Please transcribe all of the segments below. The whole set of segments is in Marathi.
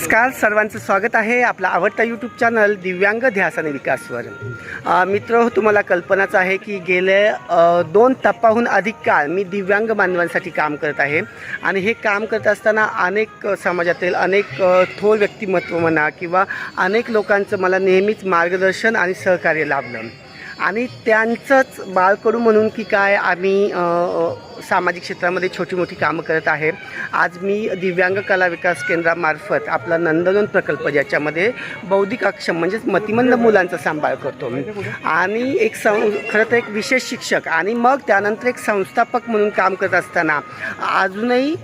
नमस्कार सर्वांचं स्वागत आहे आपला आवडता यूट्यूब चॅनल दिव्यांग ध्यास आणि विकासवर. मित्र तुम्हाला कल्पनाच आहे की गेले दोन टप्पाहून अधिक काळ मी दिव्यांग बांधवांसाठी काम करत आहे. आणि हे काम करत असताना अनेक समाजातील अनेक थोर व्यक्तिमत्व म्हणा किंवा अनेक लोकांचं मला नेहमीच मार्गदर्शन आणि सहकार्य लाभलं. आणि त्यांचंच बाळकडू म्हणून की काय आम्ही सामाजिक क्षेत्रामध्ये छोटी मोठी कामं करत आहे. आज मी दिव्यांग कला विकास केंद्रामार्फत आपला नंदनवन प्रकल्प ज्याच्यामध्ये बौद्धिक अक्षम म्हणजेच मतिमंद मुलांचा सांभाळ करतो आणि एक सं खरं तर एक विशेष शिक्षक आणि मग त्यानंतर एक संस्थापक म्हणून काम करत असताना अजूनही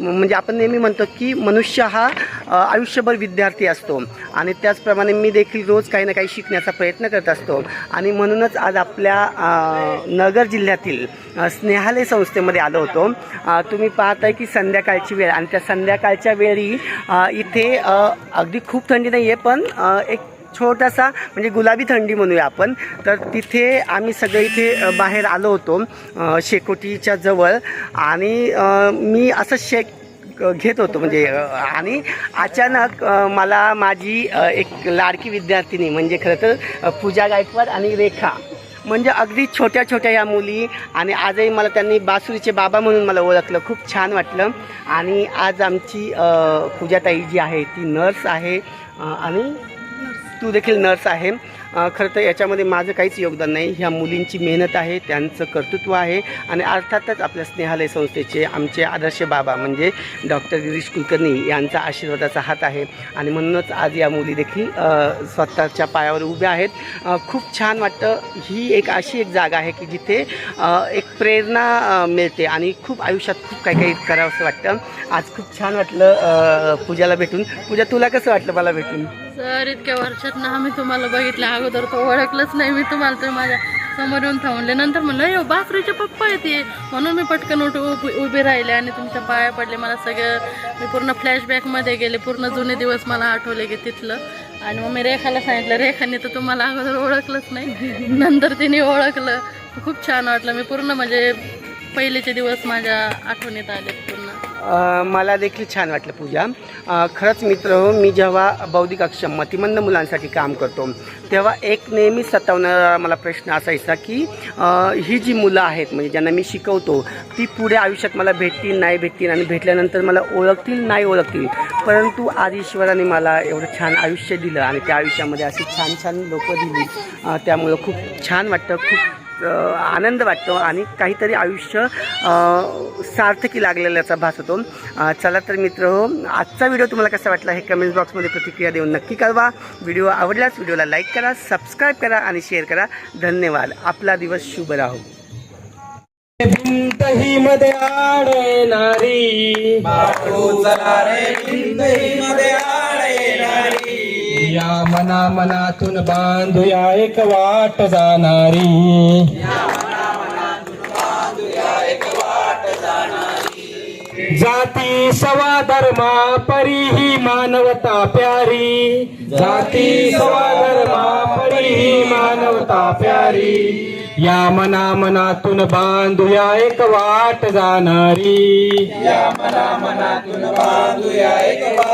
म्हणजे आपण नेहमी म्हणतो की मनुष्य हा आयुष्यभर विद्यार्थी असतो. आणि त्याचप्रमाणे मी देखील रोज काही ना काही शिकण्याचा प्रयत्न करत असतो. आणि म्हणूनच आज आपल्या नगर जिल्ह्यातील स्नेहालय संस्थेमध्ये आलो होतो. तुम्ही पाहताय की संध्याकाळची वेळ आणि त्या संध्याकाळच्या वेळी इथे अगदी खूप थंडी नाही आहे पण एक छोटासा म्हणजे गुलाबी थंडी म्हणूया आपण. तर तिथे आम्ही सगळे इथे बाहेर आलो होतो शेकोटीच्या जवळ. आणि मी असं शेक घेत होतो. म्हणजे आणि अचानक मला माझी एक लाडकी विद्यार्थिनी म्हणजे खरं तर पूजा गायकवाड आणि रेखा म्हणजे अगदी छोट्या छोट्या या मुली आणि आजही मला त्यांनी बासुरीचे बाबा म्हणून मला ओळखलं. खूप छान वाटलं. आणि आज आमची पूजाताई जी आहे ती नर्स आहे आणि तू देखील नर्स आहे. खरं तर याच्यामध्ये माझं काहीच योगदान नाही. ह्या मुलींची मेहनत आहे त्यांचं कर्तृत्व आहे आणि अर्थातच आपल्या स्नेहालय संस्थेचे आमचे आदर्श बाबा म्हणजे डॉक्टर गिरीश कुलकर्णी यांचा आशीर्वादाचा हात आहे. आणि म्हणूनच आज या मुली देखील स्वतःच्या पायावर उभ्या आहेत. खूप छान वाटतं. ही एक अशी एक जागा आहे की जिथे एक प्रेरणा मिळते आणि खूप आयुष्यात खूप काही काही करावं असं वाटतं. आज खूप छान वाटलं पूजाला भेटून. पूजा तुला कसं वाटलं मला भेटून? सर इतक्या वर्षात ना आम्ही तुम्हाला बघितलं. अगोदर तो ओळखलंच नाही मी तुम्हाला तर माझ्यासमोर येऊन थांबले. नंतर म्हणलं यो बाकरीचे पप्पा येते म्हणून मी पटकन उठ उभी उभे राहिले आणि तुमच्या पाया पडले. मला सगळं मी पूर्ण फ्लॅशबॅकमध्ये गेले. पूर्ण जुने दिवस मला आठवले की तिथलं. आणि मग मी रेखाला सांगितलं रेखाने तर तुम्हाला अगोदर ओळखलंच नाही. नंतर तिने ओळखलं. खूप छान वाटलं. मी पूर्ण म्हणजे पहिलेचे दिवस माझ्या आठवणीत आले अ, मला देखील छान वाटलं पूजा. अ, खरंच मित्र हो मी जेव्हा बौद्धिक अक्षम मतिमंद मुलांसाठी काम करतो तेव्हा एक नेहमी सतावणारा मला प्रश्न असायचा की अ, ही जी मुलं आहेत म्हणजे ज्यांना मी शिकवतो ती पुढे आयुष्यात मला भेटतील नाही भेटतील आणि भेटल्यानंतर मला ओळखतील नाही ओळखतील. परंतु आज ईश्वराने मला एवढं छान आयुष्य दिलं आणि त्या आयुष्यामध्ये अशी छान छान लोकं दिली. अ, त्यामुळं खूप छान वाटतं खूप आनंद वाटतो आणि काहीतरी आयुष्य सार्थकी लागलेल्याचा भास होतो. चला तर मित्र हो आजचा व्हिडिओ तुम्हाला कसा वाटला हे कमेंट बॉक्समध्ये प्रतिक्रिया देऊन नक्की कळवा. व्हिडिओ आवडल्यास व्हिडिओला लाईक करा सबस्क्राईब करा आणि शेअर करा. धन्यवाद. आपला दिवस शुभ राहो. भिंत ही मध्ये आडणारी या मना मनातून बांधूया एक वाट जाणारी. जाती सवा धर्मा परी ही मानवता प्यारी. जाती सवा धर्मा परी ही मानवता प्यारी. या मना मनातून बांधूया एक वाट जाणारी. या मना मनातून बांधूया एक वाट